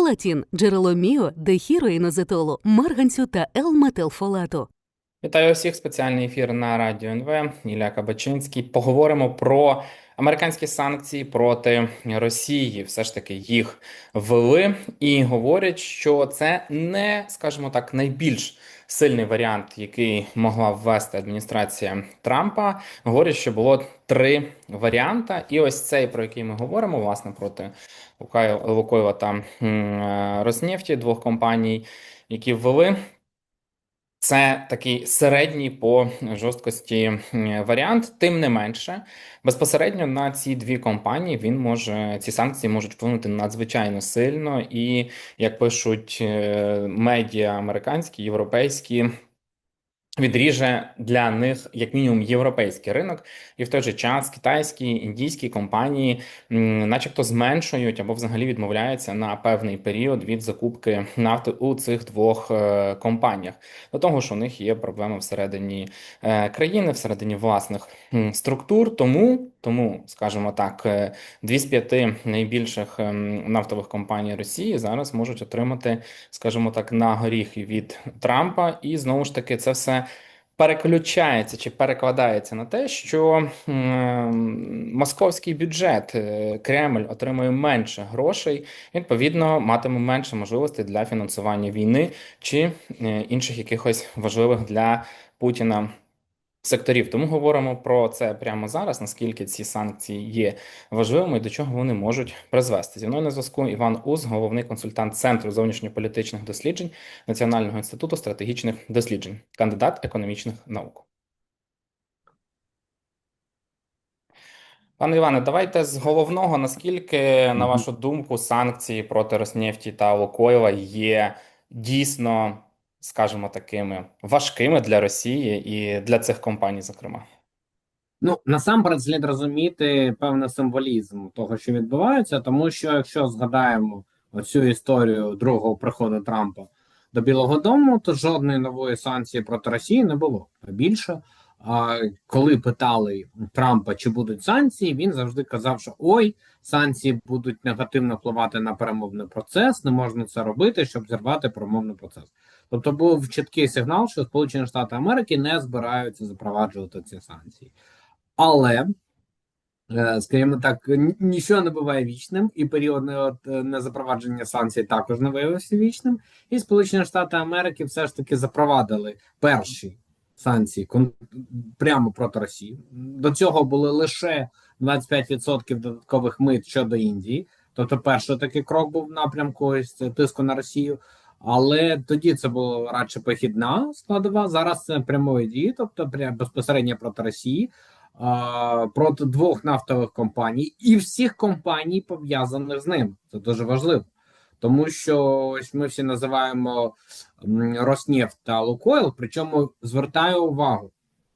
Фолатін – джерело міо, дехіроїнозетолу, марганцю та Л-метилфолату. Вітаю всіх. Спеціальний ефір на радіо НВ. Ілля Кабачинський. Поговоримо про американські санкції проти Росії. Все ж таки їх ввели і говорять, що це не, скажімо так, найбільш сильний варіант, який могла ввести адміністрація Трампа. Говорять, що було три варіанти, і ось цей, про який ми говоримо, власне, проти Лукайл- та е, Роснефті, двох компаній, які ввели. Це такий середній по жорсткості варіант. Тим не менше, безпосередньо на ці дві компанії він може ці санкції можуть вплинути надзвичайно сильно, і як пишуть е, медіа американські, європейські. Відріже для них як мінімум європейський ринок, і в той же час китайські індійські компанії, начебто, зменшують або взагалі відмовляються на певний період від закупки нафти у цих двох е, компаніях. До того ж, у них є проблеми всередині е, країни, всередині власних структур. Тому, тому, скажімо так, е, дві з п'яти найбільших ем, нафтових компаній Росії зараз можуть отримати, скажімо так, на горіхи від Трампа, і знову ж таки це все. Переключається чи перекладається на те, що м, московський бюджет е, Кремль отримує менше грошей, відповідно, матиме менше можливостей для фінансування війни чи е, інших якихось важливих для Путіна секторів. Тому говоримо про це прямо зараз, наскільки ці санкції є важливими і до чого вони можуть призвести. Зі мною на зв'язку Іван Уз, головний консультант Центру зовнішньополітичних досліджень Національного інституту стратегічних досліджень, кандидат економічних наук. Пане Іване, давайте з головного, наскільки, на вашу думку, санкції проти Роснефті та Лукойла є дійсно, скажімо, такими важкими для Росії і для цих компаній, зокрема. Ну, насамперед слід розуміти певний символізм того, що відбувається, тому що якщо згадаємо оцю історію другого приходу Трампа до Білого Дому, то жодної нової санкції проти Росії не було. Більше, коли питали Трампа, чи будуть санкції, він завжди казав, що ой, санкції будуть негативно впливати на перемовний процес, не можна це робити, щоб зірвати перемовний процес. Тобто був чіткий сигнал, що Сполучені Штати Америки не збираються запроваджувати ці санкції. Але, е, скажімо так, нічого не буває вічним, і період не- от, е, незапровадження санкцій також не виявився вічним. І Сполучені Штати Америки все ж таки запровадили перші санкції кон- прямо проти Росії. До цього були лише 25% додаткових мит щодо Індії. Тобто, перший такий крок був в напрямку ось тиску на Росію. Але тоді це було радше похідна складова. Зараз це прямої дії, тобто прям безпосередньо проти Росії, проти двох нафтових компаній і всіх компаній, пов'язаних з ним. Це дуже важливо, тому що ось ми всі називаємо Роснефть та Лукойл. Причому звертаю увагу: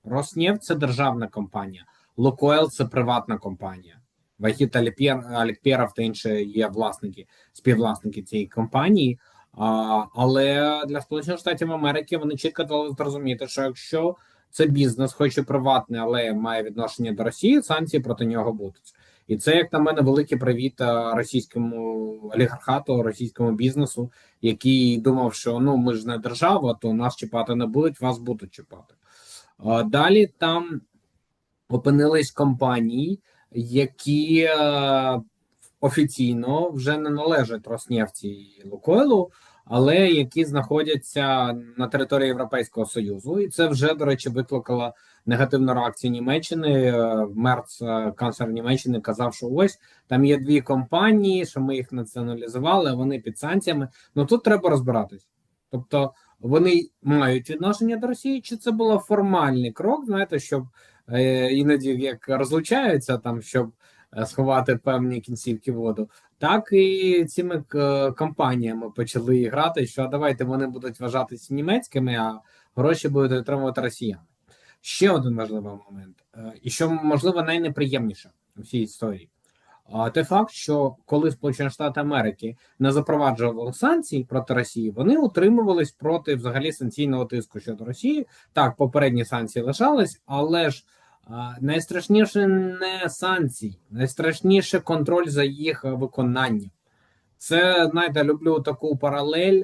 Роснефть це державна компанія, Лукойл це приватна компанія. Вахіт Алікперов та інші є власники, співвласники цієї компанії. А, але для Сполучених Штатів Америки вони чітко дали зрозуміти, що якщо це бізнес, хоч і приватний, але має відношення до Росії, санкції проти нього будуть. І це, як на мене, великий привіт російському олігархату, російському бізнесу, який думав, що ну ми ж не держава, то нас чіпати не будуть, вас будуть чіпати. Далі там опинились компанії, які е, офіційно вже не належать Роснефті і Лукойлу, але які знаходяться на території Європейського Союзу, і це вже до речі викликало негативну реакцію Німеччини. Е, Мерц, е, канцлер Німеччини, казав, що ось там є дві компанії, що ми їх націоналізували, вони під санкціями. Ну тут треба розбиратись. Тобто вони мають відношення до Росії, чи це було формальний крок? Знаєте, щоб е, іноді як розлучаються там, щоб сховати певні кінцівки воду, так і цими е, компаніями почали грати, що давайте вони будуть вважатися німецькими, а гроші будуть отримувати росіяни. Ще один важливий момент, е, і що можливо найнеприємніше у всій історії. Той факт, що коли Сполучені Штати Америки не запроваджували санкції проти Росії, вони утримувались проти взагалі санкційного тиску щодо Росії. Так, попередні санкції лишались, але ж найстрашніше не санкції, найстрашніше контроль за їх виконанням. Це знаєте, люблю таку паралель.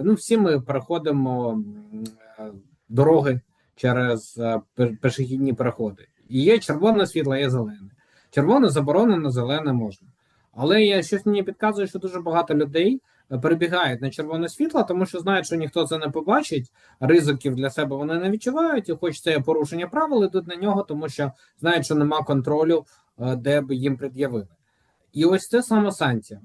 Ну, всі ми переходимо е, дороги через е, пе- пішохідні переходи. І є червоне світло, є зелене. Червоне заборонено, зелене можна. Але я щось мені підказує, що дуже багато людей перебігають на червоне світло, тому що знають, що ніхто це не побачить. Ризиків для себе вони не відчувають, і хоч це порушення правил, ідуть на нього, тому що знають, що нема контролю, е, де б їм пред'явили. І ось це саме санкція.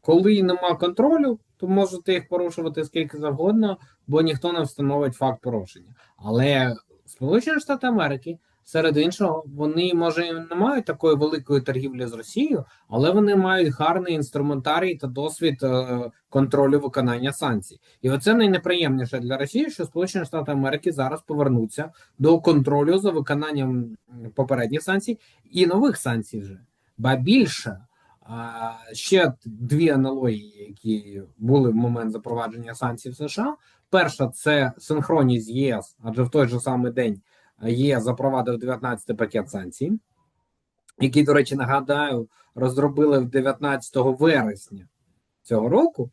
Коли нема контролю, то можете їх порушувати скільки завгодно, бо ніхто не встановить факт порушення. Але Сполучені Штати Америки, серед іншого, вони може не мають такої великої торгівлі з Росією, але вони мають гарний інструментарій та досвід е, контролю виконання санкцій. І оце найнеприємніше для Росії, що Сполучені Штати Америки зараз повернуться до контролю за виконанням попередніх санкцій і нових санкцій вже. Ба більше. А, ще дві аналогії, які були в момент запровадження санкцій в США. Перша це синхронність з ЄС, адже в той же самий день ЄС запровадив 19-й пакет санкцій, який, до речі, нагадаю, розробили 19 вересня цього року,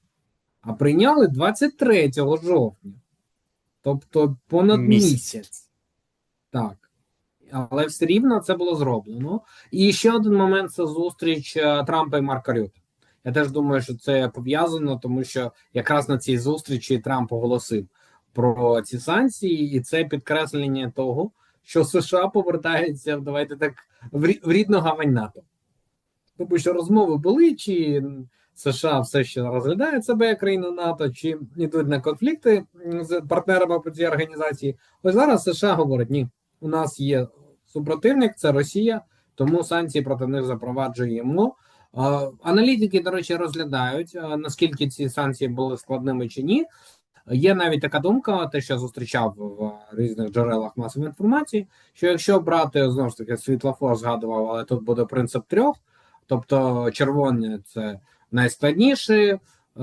а прийняли 23 жовтня, тобто понад Місяць. місяць. Так. Але все рівно це було зроблено. І ще один момент це зустріч е, Трампа і Марка Рюта. Я теж думаю, що це пов'язано, тому що якраз на цій зустрічі Трамп оголосив про ці санкції, і це підкреслення того, що США повертаються, давайте так, в рідну гавань НАТО. Тому що розмови були, чи США все ще розглядає себе як країну НАТО, чи йдуть на конфлікти з партнерами по цій організації. Ось зараз США говорить: ні, у нас є супротивник, це Росія, тому санкції проти них запроваджуємо. Аналітики, до речі, розглядають, наскільки ці санкції були складними чи ні. Є навіть така думка, те, що я зустрічав в різних джерелах масової інформації, що якщо брати знову ж таки світлофор згадував, але тут буде принцип трьох, тобто червоні це найскладніші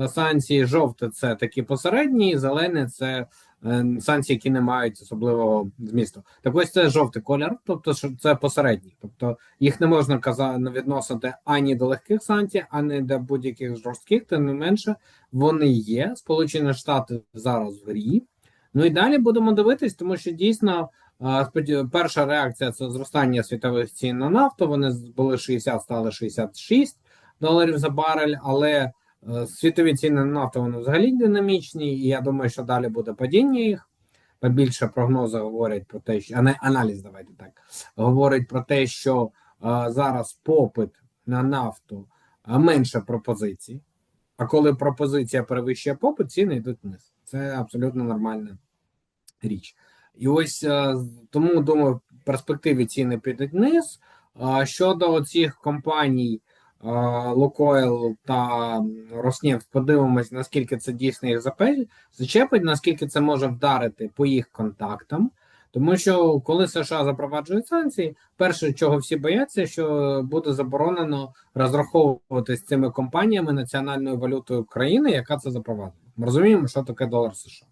санкції, жовте це такі посередні, і зелене це е, санкції, які не мають особливого змісту. Так ось це жовтий колір, тобто це посередні. Тобто їх не можна казати відносити ані до легких санкцій, ані до будь-яких жорстких, тим не менше вони є. Сполучені Штати зараз в грі. Ну і далі будемо дивитись, тому що дійсно е, перша реакція це зростання світових цін на нафту. Вони були 60, стали 66 доларів за барель, але е, світові ціни на нафту вони взагалі динамічні, і я думаю, що далі буде падіння їх. Більше прогнози говорять про те, що ана- аналіз, давайте так говорить про те, що е, зараз попит на нафту менше пропозицій. А коли пропозиція перевищує попит, ціни йдуть вниз. Це абсолютно нормальна річ. І ось е, тому думаю, в перспективі ціни підуть вниз. А щодо цих компаній е, Лукойл та Роснефть, подивимось, наскільки це дійсно їх зачепить, наскільки це може вдарити по їх контактам. Тому що коли США запроваджують санкції, перше, чого всі бояться, що буде заборонено розраховуватися з цими компаніями національною валютою країни, яка це запровадила. Ми розуміємо, що таке долар США.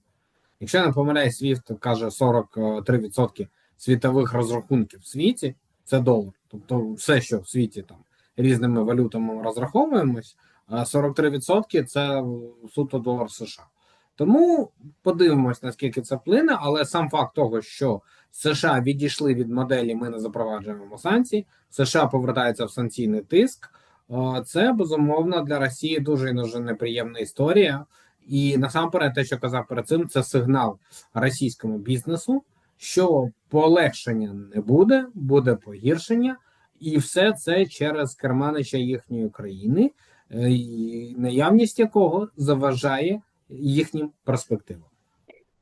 Якщо я не помиляюсь, SWIFT каже 43% світових розрахунків в світі це долар. Тобто все, що в світі там різними валютами розраховуємось, а 43% це суто долар США. Тому подивимось, наскільки це вплине, але сам факт того, що США відійшли від моделі, ми не запроваджуємо санкції, США повертаються в санкційний тиск. Це безумовно для Росії дуже і дуже неприємна історія. І насамперед, те, що казав перед цим, це сигнал російському бізнесу, що полегшення не буде, буде погіршення, і все це через керманича їхньої країни, е, наявність якого заважає їхнім перспективам.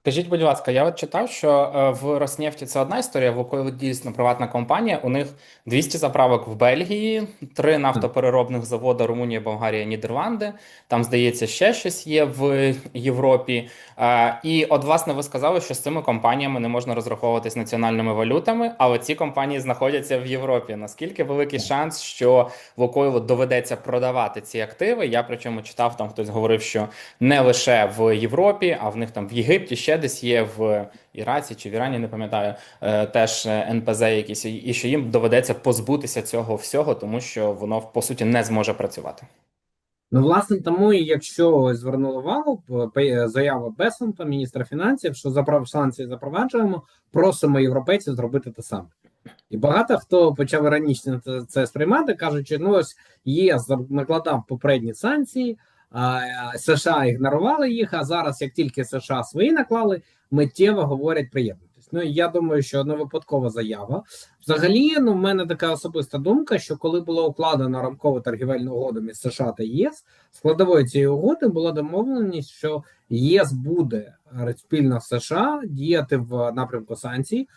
Скажіть, будь ласка, я от читав, що е, в Роснефті це одна історія, в дійсно приватна компанія. У них 200 заправок в Бельгії, три нафтопереробних заводи Румунія, Болгарія, Нідерланди. Там, здається, ще щось є в Європі. Е, І от, власне, ви сказали, що з цими компаніями не можна розраховуватись національними валютами, але ці компанії знаходяться в Європі. Наскільки великий шанс, що Лукойлу доведеться продавати ці активи? Я причому читав, там хтось говорив, що не лише в Європі, а в них там в Єгипті ще десь є в Іраці чи в Ірані, не пам'ятаю, е, теж е, НПЗ якісь, і що їм доведеться позбутися цього всього, тому що воно по суті не зможе працювати. Ну, власне, тому, і якщо звернули увагу, п- заява Бесента, міністра фінансів, що заправ санкції запроваджуємо, просимо європейців зробити те саме. І багато хто почав іронічно це, сприймати, кажучи, ну ось ЄС за- накладав попередні санкції, США ігнорували їх. А зараз, як тільки США свої наклали, миттєво говорять приєднатись. Ну я думаю, що не випадкова заява. Взагалі, ну в мене така особиста думка, що коли було укладено рамкову торгівельну угоду між США та ЄС, складовою цієї угоди була домовленість, що ЄС буде е, спільно США діяти в напрямку санкцій.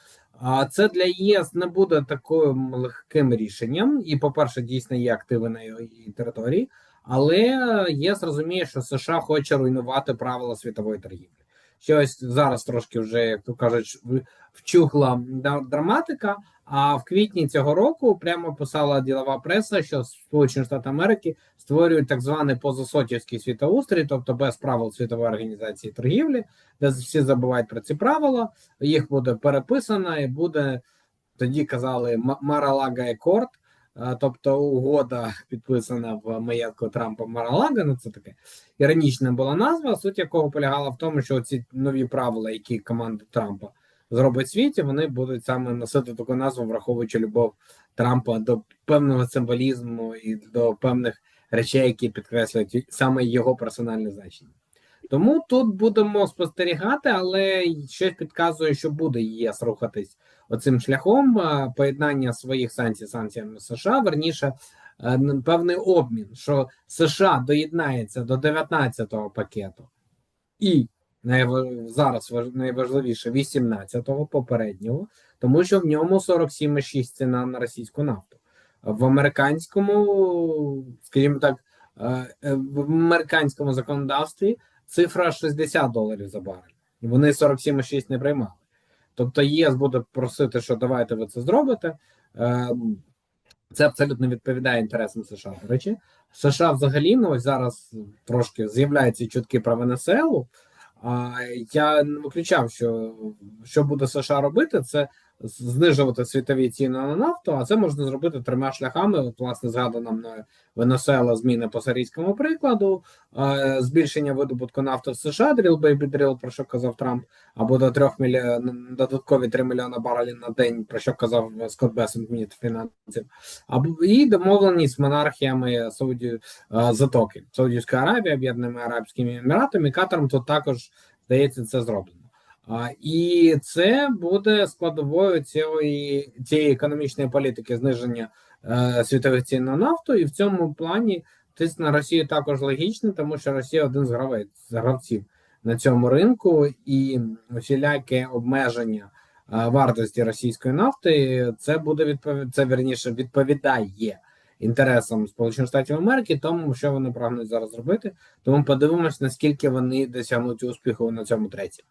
А це для ЄС не буде таким легким рішенням. І, по-перше, дійсно є активи на її території, але ЄС розуміє, що США хоче руйнувати правила світової торгівлі. Що ось зараз трошки вже, як то кажуть, вчухла драматика. А в квітні цього року прямо писала ділова преса, що Сполучені Штати Америки створюють так званий позасотівський світоустрій, тобто без правил світової організації торгівлі, де всі забувають про ці правила. Їх буде переписано і буде тоді казали Маралага Екорд, тобто угода підписана в маєтку Трампа Маралага. Ну це таке іронічна була назва, суть якого полягала в тому, що ці нові правила, які команда Трампа зробить світі, вони будуть саме носити таку назву, враховуючи любов Трампа до певного символізму і до певних речей, які підкреслюють саме його персональне значення. Тому тут будемо спостерігати, але щось підказує, що буде ЄС рухатись оцим шляхом поєднання своїх санкцій санкціями США, верніше е, певний обмін, що США доєднається до 19-го пакету і зараз найважливіше 18-го попереднього, тому що в ньому 47,6 ціна на російську нафту. В американському, скажімо так, е, е, в американському законодавстві цифра 60 доларів за барель. Вони 47,6 не приймали. Тобто ЄС буде просити, що давайте ви це зробите. Е, Це абсолютно відповідає інтересам США. До речі, США взагалі ну ось зараз трошки з'являються чутки про Венесуелу. А я не виключав, що що буде США робити, це знижувати світові ціни на нафту, а це можна зробити трьома шляхами. От, власне, згадана мною Венесуела зміни по сирійському прикладу, е, збільшення видобутку нафти в США, drill baby drill, про що казав Трамп, або до 3 мільйон, додаткові 3 мільйони барелів на день, про що казав Скотт Бесент, міністр фінансів, або і домовленість з монархіями Сауді е, Затоки, Саудівської Аравії, Об'єднаними Арабськими Еміратами, Катаром тут також здається це зроблено. І це буде складовою цієї цієї економічної політики зниження е, світових цін на нафту, і в цьому плані тиск на Росію також логічний, тому що Росія один з гравець гравців на цьому ринку, і усіляке обмеження е, вартості російської нафти це буде відповідь, це верніше відповідає інтересам Сполучених Штатів Америки, тому що вони прагнуть зараз зробити. Тому подивимось, наскільки вони досягнуть успіху на цьому треті.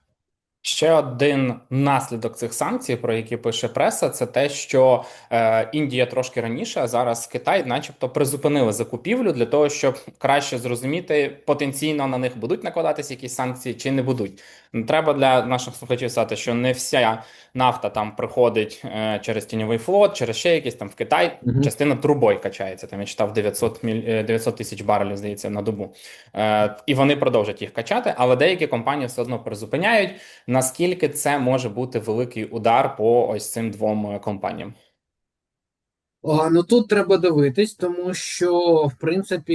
Ще один наслідок цих санкцій, про які пише преса, це те, що е, Індія трошки раніше, а зараз Китай, начебто, призупинили закупівлю для того, щоб краще зрозуміти, потенційно на них будуть накладатися якісь санкції чи не будуть. Треба для наших слухачів сказати, що не вся нафта там приходить е, через тіньовий флот, через ще якісь там в Китай. Мгм. Частина трубою качається. Там я читав 900 міль... е, 900 тисяч барелів, здається, на добу. Е, і вони продовжать їх качати, але деякі компанії все одно призупиняють. Наскільки це може бути великий удар по ось цим двом е, компаніям? Ну тут треба дивитись, тому що в принципі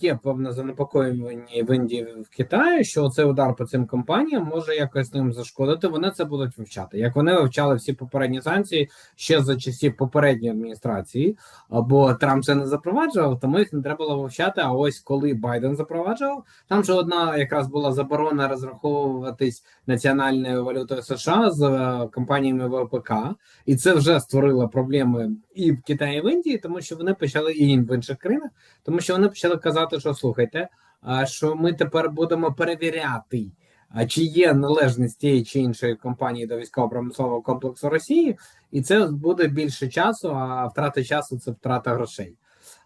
є певне занепокоєння в Індії в Китаї, що цей удар по цим компаніям може якось ним зашкодити. Вони це будуть вивчати. Як вони вивчали всі попередні санкції ще за часів попередньої адміністрації, або Трамп це не запроваджував, тому їх не треба було вивчати. А ось коли Байден запроваджував, там же одна якраз була заборона розраховуватись національною валютою США з е, компаніями ВПК, і це вже створило проблеми і в Китаї, і в Індії, тому що вони почали і в інших країнах, тому що вони почали казати, що слухайте, що ми тепер будемо перевіряти. А чи є належність тієї чи іншої компанії до військово-промислового комплексу Росії, і це буде більше часу, а втрата часу це втрата грошей.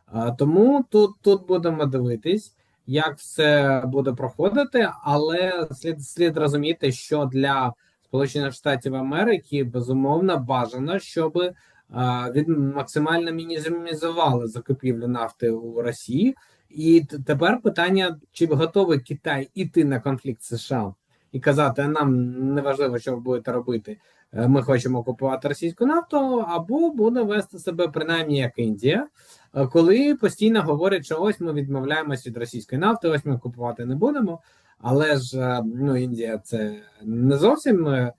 А, тому тут, тут будемо дивитись, як все буде проходити, але слід слід розуміти, що для Сполучених Штатів Америки безумовно бажано, щоб а, від максимально мінімізували закупівлю нафти у Росії, І тепер питання: чи готовий Китай іти на конфлікт США і казати, а нам не важливо, що ви будете робити. е, Ми хочемо купувати російську нафту, або буде вести себе принаймні як Індія, е, коли постійно говорять, що ось ми відмовляємось від російської нафти, ось ми купувати не будемо. Але ж е, ну Індія це не зовсім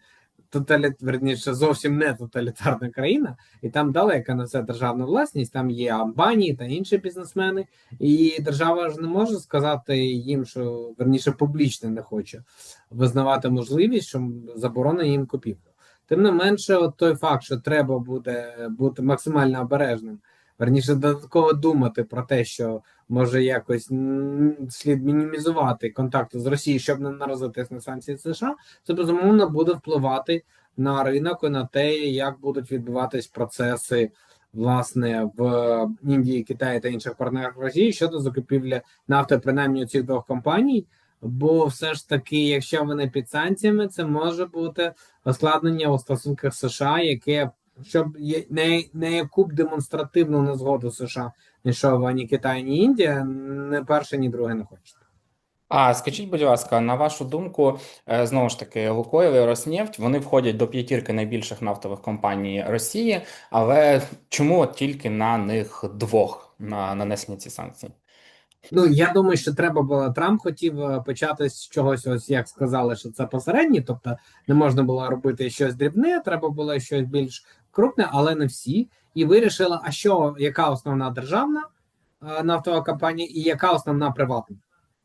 тоталіт, верніше, зовсім не тоталітарна країна, і там далеко на це державна власність. Там є Амбані та інші бізнесмени, і держава ж не може сказати їм, що верніше публічно не хоче визнавати можливість, що заборона їм купівлю. Тим не менше, от той факт, що треба буде бути максимально обережним, верніше додатково думати про те, що може якось слід мінімізувати контакти з Росією, щоб не наразитись на санкції США, це безумовно буде впливати на ринок і на те, як будуть відбуватись процеси власне в Індії, Китаї та інших партнерах Росії щодо закупівлі нафти, принаймні у цих двох компаній. Бо все ж таки, якщо вони під санкціями, це може бути ускладнення у стосунках США, яке щоб не, не б демонстративну незгоду США не йшов ані Китай, ні Індія, не перше, ні друге не хочуть. А скажіть, будь ласка, на вашу думку, е, знову ж таки, Лукойл і Роснефть, вони входять до п'ятірки найбільших нафтових компаній Росії, але чому тільки на них двох на нанесені ці санкції? Ну я думаю, що треба було Трамп хотів е, почати з чогось, ось як сказали, що це посередні, тобто не можна було робити щось дрібне, треба було щось більш крупне, але не всі. І вирішила, а що яка основна державна е, нафтова компанія і яка основна приватна.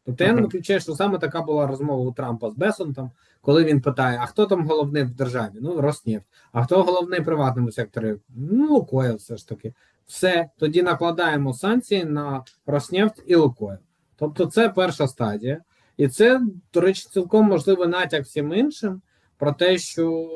Тобто я не виключаю, що саме така була розмова у Трампа з Бесонтом, коли він питає: а хто там головний в державі? Ну, Роснефть. А хто головний в приватному секторі? Ну, Лукойл все ж таки. Все, тоді накладаємо санкції на Роснефть і Лукойл. Тобто, це перша стадія, і це, до речі, цілком можливий натяк всім іншим про те, що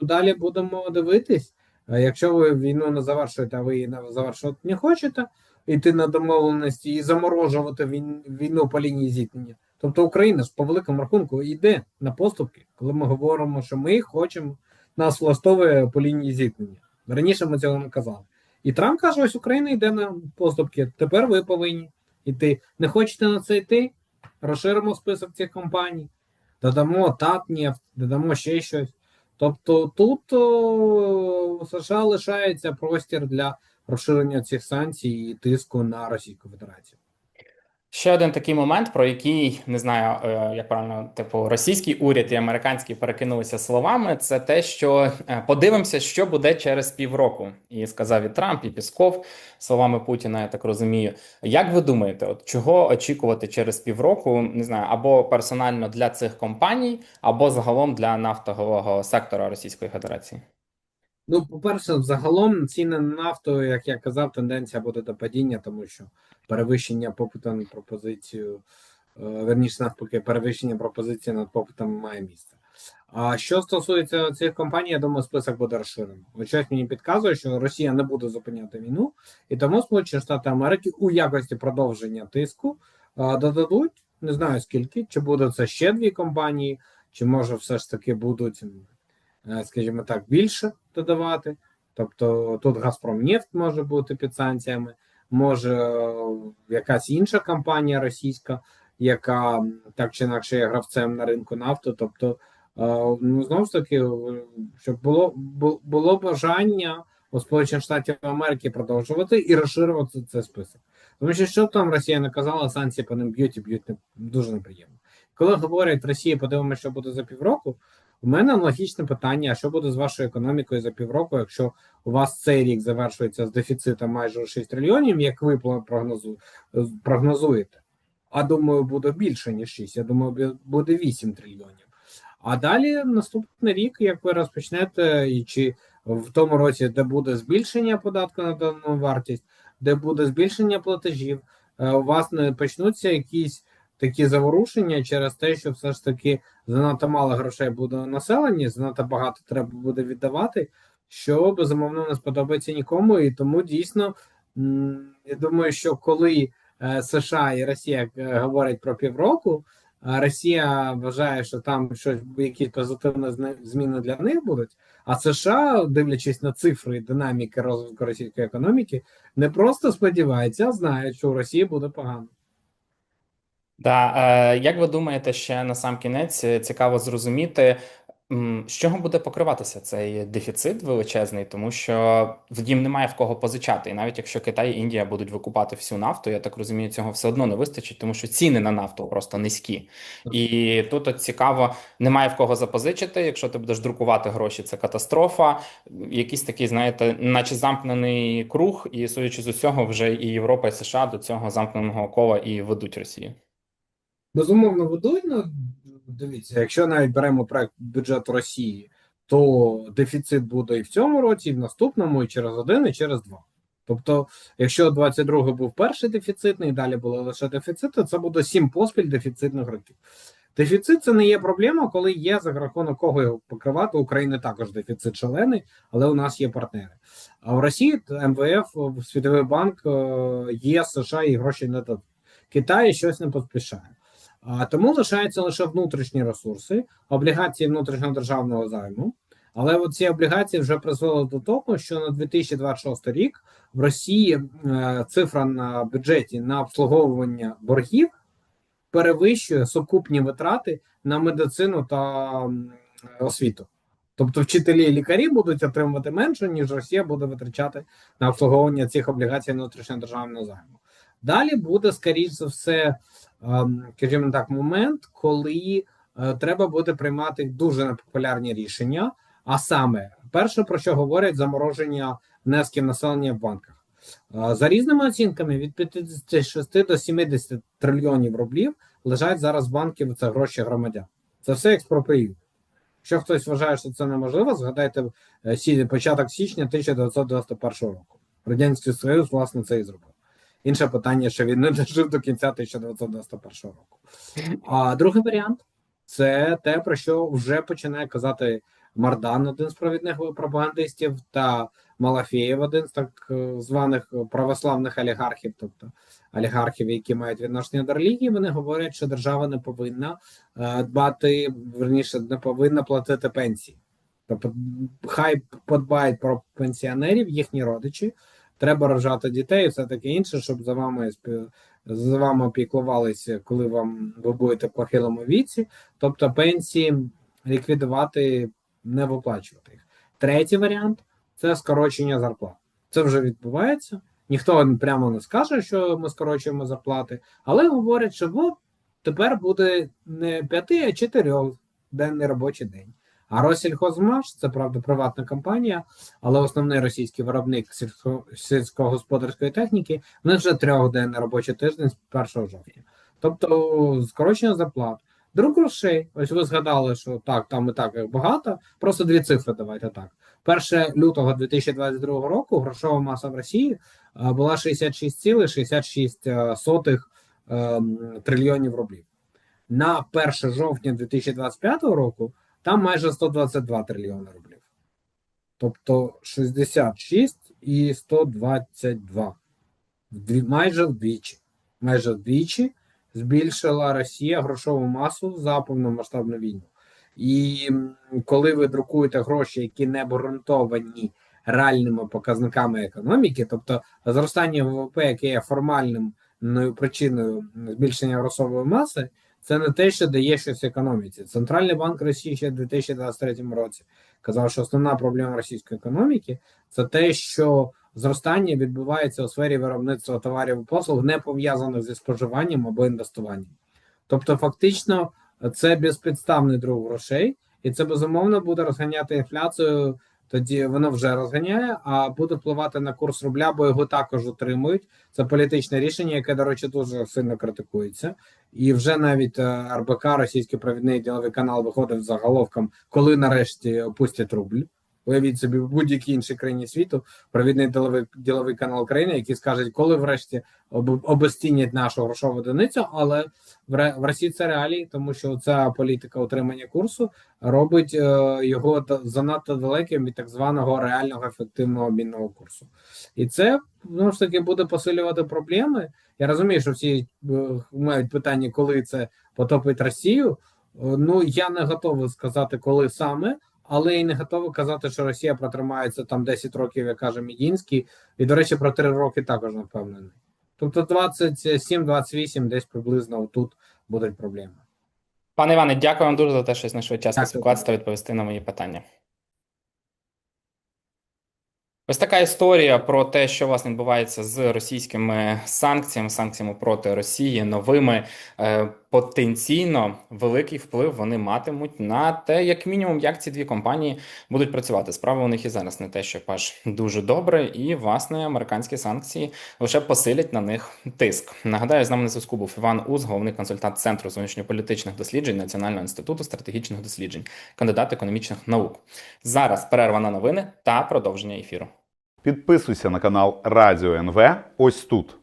далі будемо дивитись. Якщо ви війну не завершуєте, а ви її не завершувати не хочете, йти на домовленості і заморожувати війн- війну по лінії зіткнення. Тобто Україна ж по великому рахунку йде на поступки, коли ми говоримо, що ми хочемо, нас влаштовує по лінії зіткнення. Раніше ми цього не казали. І Трамп каже: ось Україна йде на поступки. Тепер ви повинні йти. Не хочете на це йти? Розширимо список цих компаній, додамо Татнефть, додамо ще щось. Тобто тут о, США лишається простір для розширення цих санкцій і тиску на Російську Федерацію. Ще один такий момент, про який не знаю, е, як правильно, типу, російський уряд і американський перекинулися словами. Це те, що е, подивимося, що буде через півроку, і сказав і Трамп, і Пісков словами Путіна. Я так розумію. Як ви думаєте, от чого очікувати через півроку? Не знаю, або персонально для цих компаній, або загалом для нафтового сектора Російської Федерації? Ну, по-перше, взагалом ціни на нафту, як я казав, тенденція буде до падіння, тому що перевищення попиту на пропозицію, е, верніше навпаки, перевищення пропозиції над попитом має місце. А що стосується цих компаній, я думаю, список буде розширено. Ось мені підказує, що Росія не буде зупиняти війну, і тому Сполучені Штати Америки у якості продовження тиску е, додадуть не знаю скільки, чи буде це ще дві компанії, чи може все ж таки будуть е, скажімо так, більше додавати. Тобто тут Газпромнефть може бути під санкціями, може е, якась інша компанія російська, яка так чи інакше є гравцем на ринку нафти. Тобто, е, ну знову ж таки, е, щоб було було бажання у Сполучених Штатів Америки продовжувати і розширювати цей список. Тому що що там Росія не казала, санкції по ним б'ють і б'ють дуже неприємно. Коли говорять Росії, подивимося, що буде за півроку. У мене аналогічне питання: а що буде з вашою економікою за півроку, якщо у вас цей рік завершується з дефіцитом майже у 6 трильйонів, як ви прогнозу, прогнозуєте? А думаю, буде більше, ніж 6. Я думаю, буде 8 трильйонів. А далі наступний рік, як ви розпочнете, і чи в тому році, де буде збільшення податку на додану вартість, де буде збільшення платежів, е, у вас не почнуться якісь такі заворушення через те, що все ж таки занадто мало грошей буде у населенні, занадто багато треба буде віддавати, що безумовно не сподобається нікому. І тому дійсно я думаю, що коли е, США і Росія е, говорять про півроку, а Росія вважає, що там щось якісь позитивні зміни для них будуть. А США, дивлячись на цифри і динаміки розвитку російської економіки, не просто сподіваються, а знають, що у Росії буде погано. Да, е, як ви думаєте, ще на сам кінець е, цікаво зрозуміти, м, з чого буде покриватися цей дефіцит величезний, тому що в дім немає в кого позичати. І навіть якщо Китай і Індія будуть викупати всю нафту, я так розумію, цього все одно не вистачить, тому що ціни на нафту просто низькі. І тут от цікаво, немає в кого запозичити. Якщо ти будеш друкувати гроші, це катастрофа. Якийсь такий, знаєте, наче замкнений круг, і судячи з усього, вже і Європа, і США до цього замкненого кола і ведуть Росію. Безумовно, ведуть. Ну, дивіться, якщо навіть беремо проект бюджету Росії, то дефіцит буде і в цьому році, і в наступному, і через один, і через два. Тобто, якщо 22-й був перший дефіцитний, і далі були лише дефіцити, це буде сім поспіль дефіцитних років. Дефіцит це не є проблема, коли є за рахунок кого його покривати. України також дефіцит шалений, але у нас є партнери. А в Росії МВФ, Світовий банк, е, ЄС, США і гроші не дадуть. Китай щось не поспішає. А тому лишаються лише внутрішні ресурси, облігації внутрішнього державного займу. Але от ці облігації вже призвели до того, що на 2026 рік в Росії е, цифра на бюджеті на обслуговування боргів перевищує сукупні витрати на медицину та освіту. Тобто вчителі і лікарі будуть отримувати менше, ніж Росія буде витрачати на обслуговування цих облігацій внутрішнього державного займу. Далі буде, скоріш за все, ем, скажімо так, момент, коли е, треба буде приймати дуже непопулярні рішення. А саме, перше, про що говорять замороження внесків населення в банках. Е, За різними оцінками, від 56 до 70 трильйонів рублів лежать зараз в банків це гроші громадян. Це все експроприюють. Якщо хтось вважає, що це неможливо, згадайте е, початок січня 1991 року. Радянський Союз, власне, це і зробив. Інше питання, що він не дожив до кінця 1991 року. А другий варіант це те, про що вже починає казати Мардан, один з провідних пропагандистів, та Малафєєв, один з так е, званих православних олігархів, тобто олігархів, які мають відношення до релігії. Вони говорять, що держава не повинна е, дбати, верніше, не повинна платити пенсії. Тобто, хай подбають про пенсіонерів, їхні родичі. Треба рожати дітей, все таке інше, щоб за вами за вами опіклувалися, коли вам ви будете в похилому віці. Тобто пенсії ліквідувати, не виплачувати їх. Третій варіант це скорочення зарплат. Це вже відбувається. Ніхто прямо не скаже, що ми скорочуємо зарплати, але говорять, що тепер буде не п'яти, а чотирьох денний робочий день. А Россельхозмаш, це правда приватна компанія, але основний російський виробник сільсько- сільськогосподарської техніки, в них вже трьохденний робочий тиждень з 1 жовтня. Тобто скорочення зарплат. Друг грошей, ось ви згадали, що так, там і так багато. Просто дві цифри давайте так. 1 лютого 2022 року грошова маса в Росії е, була 66,66 ем, трильйонів рублів. На 1 жовтня 2025 року там майже 122 трильйони рублів. Тобто 66 і 122. Майже вдвічі. Майже вдвічі збільшила Росія грошову масу за повномасштабну війну. І коли ви друкуєте гроші, які не обґрунтовані реальними показниками економіки, тобто зростання ВВП, яке є формальним ну, причиною збільшення грошової маси, це не те, що дає щось економіці. Центральний банк Росії ще в 2023 році казав, що основна проблема російської економіки це те, що зростання відбувається у сфері виробництва товарів і послуг, не пов'язаних зі споживанням або інвестуванням. Тобто, фактично, це безпідставний друг грошей, і це безумовно буде розганяти інфляцію. Тоді воно вже розганяє, а буде впливати на курс рубля, бо його також утримують. Це політичне рішення, яке, до речі, дуже сильно критикується. І вже навіть е, РБК, російський провідний діловий канал, виходив за головком, коли нарешті опустять рубль. Уявіть собі, в будь-якій іншій країні світу провідний діловий, діловий канал країни, який скаже, коли врешті об, обесцінять нашу грошову одиницю, але в, в Росії це реалії, тому що ця політика утримання курсу робить е, його занадто далеким від так званого реального ефективного обмінного курсу. І це знову ж таки буде посилювати проблеми. Я розумію, що всі е, мають питання, коли це потопить Росію. Е, Ну я не готовий сказати, коли саме, але і не готовий казати, що Росія протримається там 10 років, як каже Мідінський. І, до речі, про 3 роки також не впевнений. Тобто 27-28 десь приблизно тут будуть проблеми. Пане Іване, дякую вам дуже за те, що знайшли час поспілкуватися та відповісти на мої питання. Ось така історія про те, що власне відбувається з російськими санкціями, санкціями проти Росії, новими е, потенційно великий вплив вони матимуть на те, як мінімум, як ці дві компанії будуть працювати. Справа у них і зараз не те, що аж дуже добре, і власне американські санкції лише посилять на них тиск. Нагадаю, з нами на зв'язку був Іван Уз, головний консультант Центру зовнішньополітичних досліджень Національного інституту стратегічних досліджень, кандидат економічних наук. Зараз перерва на новини та продовження ефіру. Підписуйся на канал Радіо НВ ось тут.